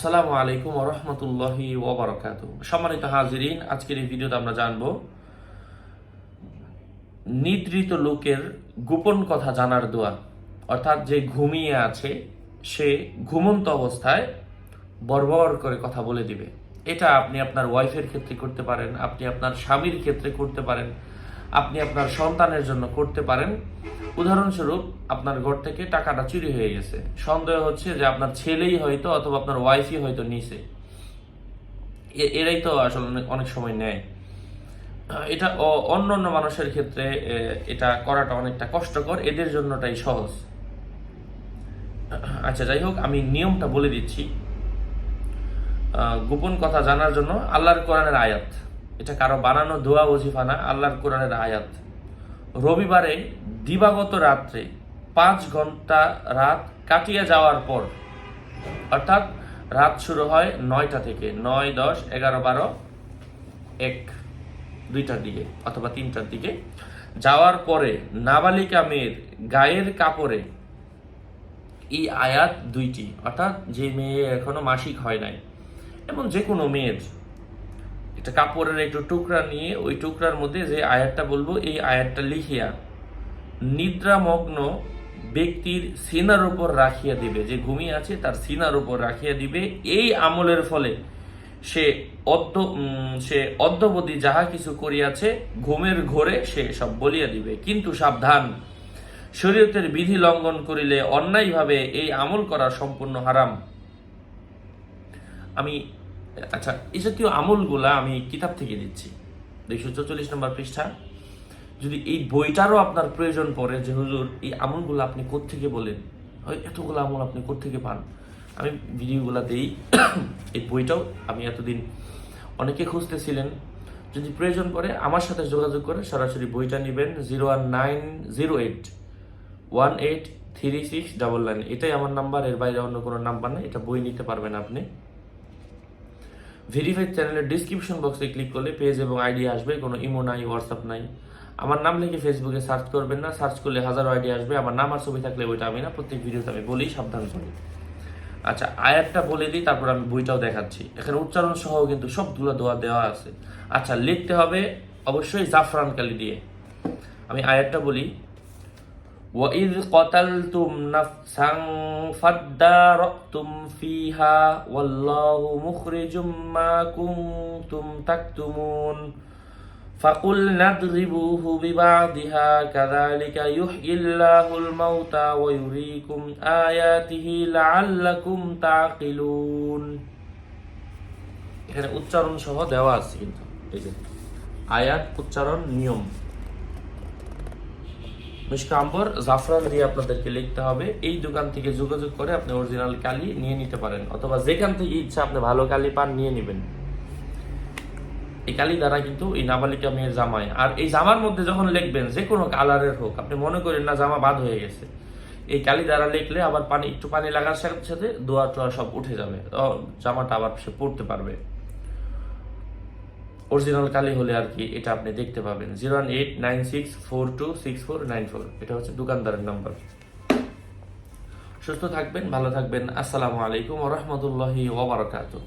আসসালামু আলাইকুম ওবরাকাত সম্মানিত হাজিরিন, আজকের এই ভিডিওতে আমরা জানব নিদ্রিত লোকের গোপন কথা জানার দোয়া। অর্থাৎ যে ঘুমিয়ে আছে, সে ঘুমন্ত অবস্থায় বর্বর করে কথা বলে দিবে। এটা আপনি আপনার ওয়াইফের ক্ষেত্রে করতে পারেন, আপনি আপনার স্বামীর ক্ষেত্রে করতে পারেন। আপনি আপনার সন্তানের জন্য করতে পারেন। উদাহরণস্বরূপ, আপনার ঘর থেকে টাকাটা চুরি হয়ে গেছে। সন্দেহ হচ্ছে যে আপনার ছেলেই হয়তো অথবা আপনার ওয়াইফই হয়তো নিছে। এরাই তো আসলে অনেক সময় নেয়। এটা অন্য অন্য মানুষের ক্ষেত্রে এটা করাটা অনেকটা কষ্টকর। এদের জন্যটাই সহজ। আচ্ছা যাই হোক, আমি নিয়মটা বলে দিচ্ছি। গোপন কথা জানার জন্য আল্লাহর কোরআনের আয়াত। এটা কারও বানানো দোয়া ওজিফা না, আল্লাহর কোরআনের আয়াত। রবিবারে দিবাগত রাত্রে পাঁচ ঘণ্টা রাত কাটিয়ে যাওয়ার পর, অর্থাৎ রাত শুরু হয় নয়টা থেকে, নয়, দশ, এগারো, বারো, এক, দুইটার দিকে অথবা তিনটার দিকে। যাওয়ার পরে নাবালিকা মেয়ের গায়ের কাপড়ে এই আয়াত দুইটি, অর্থাৎ যে মেয়ে এখনও মাসিক হয় নাই, এবং যে কোনো মেয়ের একটা কাপড়ের একটু টুকরা নিয়ে ওই টুকরার মধ্যে যে আয়াতটা বলব, এই আয়াতটা লিখিয়া, নিদ্রামগ্ন ব্যক্তির সিনার উপর রাখিয়া দিবে। যে ঘুমিয়ে আছে, তার সিনার উপর রাখিয়া দিবে। এই আমলের ফলে সে অদ্য সে অদ্যবধি যাহা কিছু করিয়াছে, ঘুমের ঘোরে সে সব বলিয়া দিবে। কিন্তু সাবধান, শরীয়তের বিধি লঙ্ঘন করিলে অন্যায়ভাবে এই আমল করা সম্পূর্ণ হারাম। আমি আচ্ছা এই জাতীয় আমলগুলা আমি কিতাব থেকে দিচ্ছি। দুইশো চৌচল্লিশ নম্বর পৃষ্ঠা। যদি এই বইটারও আপনার প্রয়োজন পড়ে যে, হুজুর, এই আমলগুলো আপনি কোত্থেকে বলেন? এতগুলো আমল আপনি কোত্থেকে পান? আমি ভিডিওগুলো দিই। এই বইটাও আমি এতদিন অনেকে খুঁজতেছিলেন। যদি প্রয়োজন পড়ে, আমার সাথে যোগাযোগ করে সরাসরি বইটা নেবেন। Zero one nine zero eight one eight three six double nine. এটাই আমার নাম্বার, এর বাইরে অন্য কোনো নাম্বার নেই। এটা বই নিতে পারবেন আপনি। ভেরিফাইড চ্যানেলের ডিসক্রিপশন বক্সে ক্লিক করলে পেজ এবং আইডি আসবে, কোনো ইমো নাই হোয়াটসঅ্যাপ নাই। আমার নাম লিখে ফেসবুকে সার্চ করবেন না সার্চ করলে হাজারো আইডি আসবে। আমার নাম আর ছবি থাকলে ওইটা আমি না, প্রত্যেক ভিডিওতে আমি বলি, সাবধান করি। আচ্ছা আয়াতটা বলে দিই, তারপর আমি বইটাও দেখাচ্ছি। এখানে উচ্চারণ সহ কিন্তু সবগুলো দোয়া দেওয়া আছে। আচ্ছা লিখতে হবে অবশ্যই জাফরান কালি দিয়ে। আমি আয়াতটা বলি। وإذ قتلتم نفسا فادارأتم فيها والله مخرج ما كنتم تكتمون فقلنا اضربوه ببعضها كذلك يحيي الله الموتى ويريكم آياته لعلكم تعقلون এখানে উচ্চারণ সহ দেওয়া আছে কিন্তু এই যে আয়াত উচ্চারণ নিয়ম মিষ্কাম্বর জাফরান দিয়ে আপনাদেরকে লিখতে হবে। এই দোকান থেকে যোগাযোগ করে আপনি অরিজিনাল কালি নিয়ে নিতে পারেন, অথবা যেখান থেকে ইচ্ছা আপনি ভালো কালি পান নিয়ে নেবেন। এই কালি দ্বারা কিন্তু এই নাবালিকা মেয়ের জামায় আর এই জামার মধ্যে যখন লিখবেন, যে কোনো কালারের হোক, আপনি মনে করেন না জামা বাদ হয়ে গেছে, এই কালি দ্বারা লিখলে আবার পানি, একটু পানি লাগার সাথে সাথে দোয়া টোয়া সব উঠে যাবে জামাটা আবার সে পড়তে পারবে। অরিজিনাল কালি হলে আর কি এটা আপনি দেখতে পাবেন। Zero one eight nine six four two six four nine four. এটা হচ্ছে দোকানদারের নাম্বার। সুস্থ থাকবেন, ভালো থাকবেন। আসসালামু আলাইকুম রহমতুল্লাহি ওবরাকাতুহ